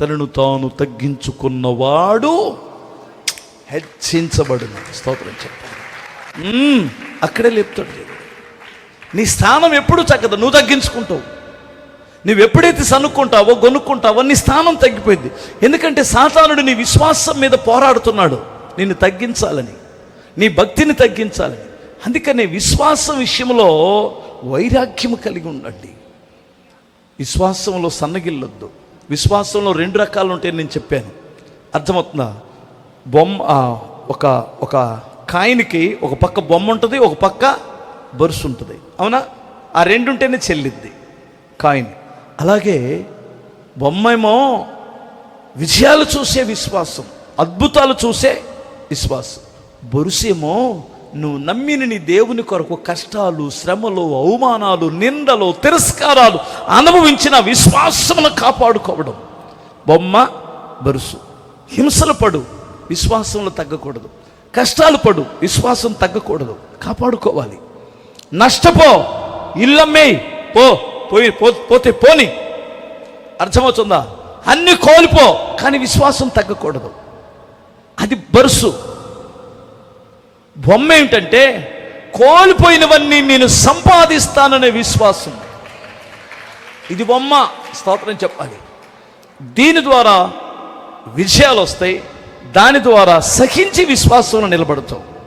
తనను తాను తగ్గించుకున్నవాడు హెచ్చించబడును. స్తోత్రం చెప్పాను అక్కడే లేపుతాడు నీ స్థానం ఎప్పుడు చక్కదు నువ్వు తగ్గించుకుంటావు. నువ్వు ఎప్పుడైతే సనుక్కుంటావో గొనుక్కుంటావో నీ స్థానం తగ్గిపోయింది. ఎందుకంటే సాతానుడు నీ విశ్వాసం మీద పోరాడుతున్నాడు. నిన్ను తగ్గించాలని నీ భక్తిని తగ్గించాలని. అందుకనే విశ్వాసం విషయంలో వైరాగ్యం కలిగి ఉండండి. విశ్వాసంలో సన్నగిల్లొద్దు. విశ్వాసంలో రెండు రకాలు ఉంటాయని నేను చెప్పాను. అర్థమవుతుందా? బొమ్మ ఆ, ఒక ఒక కాయిన్కి ఒక పక్క బొమ్మ ఉంటుంది ఒక పక్క బరుసు ఉంటుంది. అవునా? ఆ రెండు ఉంటేనే చెల్లిద్ది కాయిన్. అలాగే బొమ్మేమో విజయాలు చూసే విశ్వాసం అద్భుతాలు చూసే విశ్వాసం. బొరుసేమో నువ్వు నమ్మిన నీ దేవుని కొరకు కష్టాలు శ్రమలు అవమానాలు నిందలు తిరస్కారాలు అనుభవించిన విశ్వాసమును కాపాడుకోవడం. బొమ్మ బరుసు. హింసలు పడు విశ్వాసంలో తగ్గకూడదు. కష్టాలు పడు విశ్వాసం తగ్గకూడదు. కాపాడుకోవాలి. నష్టపో ఇల్లమ్మే పో పోయి పో- పోతే పోని. అర్థమవుతుందా? అన్ని కోల్పో కానీ విశ్వాసం తగ్గకూడదు. అది బరుసు. బొమ్మ ఏమిటంటే కోల్పోయినవన్నీ నేను సంపాదిస్తాననే విశ్వాసం. ఇది బొమ్మ స్తోత్రం చెప్పాలి. దీని ద్వారా విజయాలు వస్తాయి దాని ద్వారా సహించి విశ్వాసంలో నిలబడతావు.